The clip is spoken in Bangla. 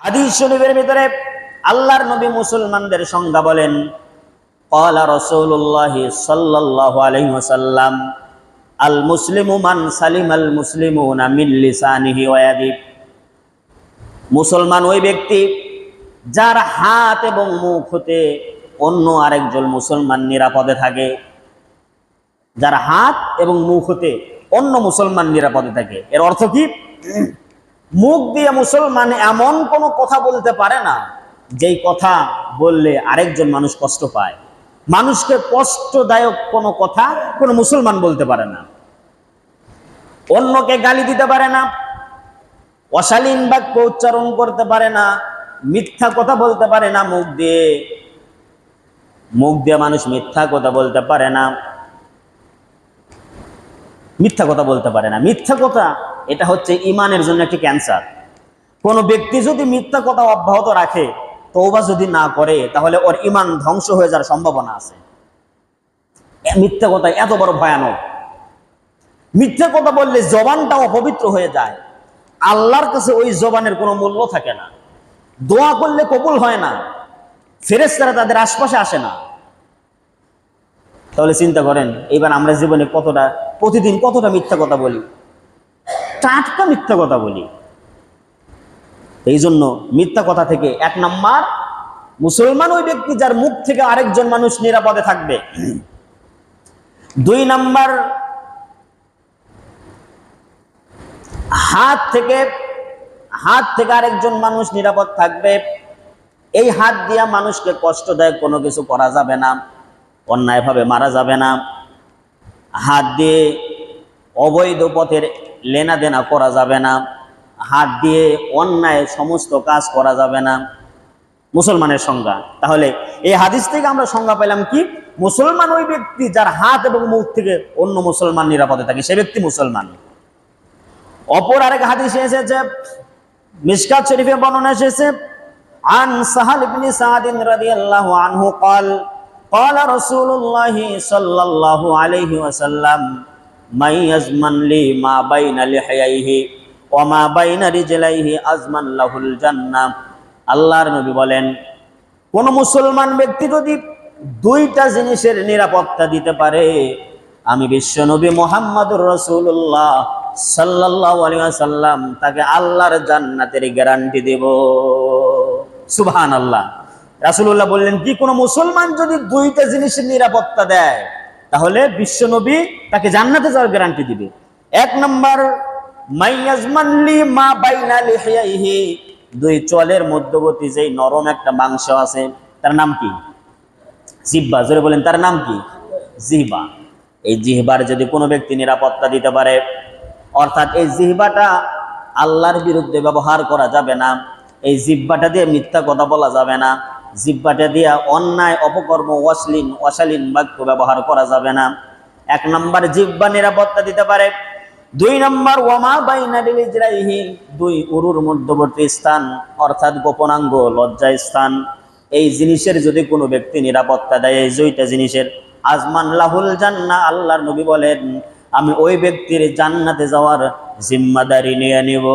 হাদিস শরীফের ভিতরে আল্লাহর নবী মুসলমানদের সংজ্ঞা বলেন কলা রসৌল্লাহ আলাইহি আলহিমসাল্লাম আল মুসলিমু মান সালিম আল মুসলিমু না মিল্লিসানিহি ওয়াদিব মুসলমান ওই ব্যক্তি, যার হাত এবং মুখ হতে অন্য আরেকজন মুসলমান নিরাপদে থাকে। যার হাত এবং মুখ হতে অন্য মুসলমান নিরাপদে থাকে। এর অর্থ কি? মুখ দিয়ে মুসলমান এমন কোনো কথা বলতে পারে না, যেই কথা বললে আরেকজন মানুষ কষ্ট পায়। মানুষকে কষ্টদায়ক কোনো কথা কোনো মুসলমান বলতে পারে না। অন্যকে গালি দিতে পারে না, অশালীন বাক্য উচ্চারণ করতে পারে না, মিথ্যা কথা বলতে পারে না মুখ দিয়ে। মুখ দিয়ে মানুষ মিথ্যা কথা বলতে পারে না, মিথ্যা কথা বলতে পারে না। মিথ্যা কথা এটা হচ্ছে ইমানের জন্য একটি ক্যান্সার। কোনো ব্যক্তি যদি মিথ্যা কথা অব্যাহত রাখে তৌবা যদি না করে, তাহলে ওর ইমান ধ্বংস হয়ে যাওয়ার সম্ভাবনা আছে। মিথ্যা কথা এত বড় ভয়ানক। মিথ্যা কথা বললে জবানটা অপবিত্র হয়ে যায়। আল্লাহর কাছে ওই জবানের কোনো মূল্য থাকে না। দোয়া করলে কবুল হয় না। ফেরেস্তারা তাদের আশপাশে আসে না। তাহলে চিন্তা করেন, এবার আমরা জীবনে কতটা, প্রতিদিন কতটা মিথ্যা কথা বলি? টাটকা মিথ্যা কথা বলি। এই জন্য মিথ্যা কথা থেকে এক নাম্বার, মুসলমান ওই ব্যক্তি যার মুখ থেকে আরেকজন মানুষ নিরাপদে থাকবে। দুই নাম্বার, হাত থেকে হাত থেকে আরেকজন মানুষ নিরাপদ থাকবে। এই হাত দিয়া মানুষকে কষ্টদায়ক কোনো কিছু করা যাবে না, অন্যায়ভাবে মারা যাবে না। হাত দিয়ে অবৈধ পথের লেনাদেনা করা যাবে না হাত দিয়ে অন্যায় সমস্ত কাজ করা যাবে না মুসলমানের সংজ্ঞা তাহলে এই হাদিস থেকে আমরা সংজ্ঞা পেলাম কি মুসলমান ওই ব্যক্তি যার হাত এবং মুখ থেকে অন্য মুসলমান নিরাপদে থাকে সে ব্যক্তি মুসলমান অপর আরেক হাদিসে এসেছে মিশকাত শরীফে বর্ণনা এসেছে عن سهل بن سعد رضي الله عنه قال قال رسول الله صلى الله عليه وسلم মা মা আল্লাহর নবী বলেন, কোন মুসলমান ব্যক্তি যদি দুইটা জিনিসের নিরাপত্তা দিতে পারে, আমি বিশ্বনবী মোহাম্মদ রসুল্লাহ সাল্লাহ তাকে আল্লাহর জান্নাতের গ্যারান্টি দেব। সুবহান আল্লাহ রাসুল্লাহ বললেন, কি কোনো মুসলমান যদি দুইটা জিনিসের নিরাপত্তা দেয় তাহলে বিশ্ব নবী তাকে জান্নাতে যাওয়ার গ্যারান্টি দিবে। এক নম্বর মা দুই চলের মধ্যবর্তী যেই নরম একটা মাংস আছে, তার নাম কি? জিব্বা জোরে বলেন, তার নাম কি? জিহ্বা। এই জিহ্বার যদি কোনো ব্যক্তি নিরাপত্তা দিতে পারে, অর্থাৎ এই জিহ্বাটা আল্লাহর বিরুদ্ধে ব্যবহার করা যাবে না, এই জিব্বাটা দিয়ে মিথ্যা কথা বলা যাবে না জিব্বাটা দিয়া অন্যায়, অপকর্ম অশ্লীন অশালীন বাক্য ব্যবহার করা যাবে না। এক নম্বর, জিব্বা নিরাপত্তা দিতে পারে। দুই নম্বর, ওয়ামা বাইনারিল ইজরাইহি, দুই উরুর মধ্যবর্তী স্থান, অর্থাৎ গোপনাঙ্গ লজ্জা স্থান। এই জিনিসের যদি কোনো ব্যক্তি নিরাপত্তা দেয়, এই দুইটা জিনিসের। আজমান লাহুল জান্না আল্লাহর নবী বলেন, আমি ওই ব্যক্তির জান্নাতে যাওয়ার জিম্মাদারি নিয়ে নিব।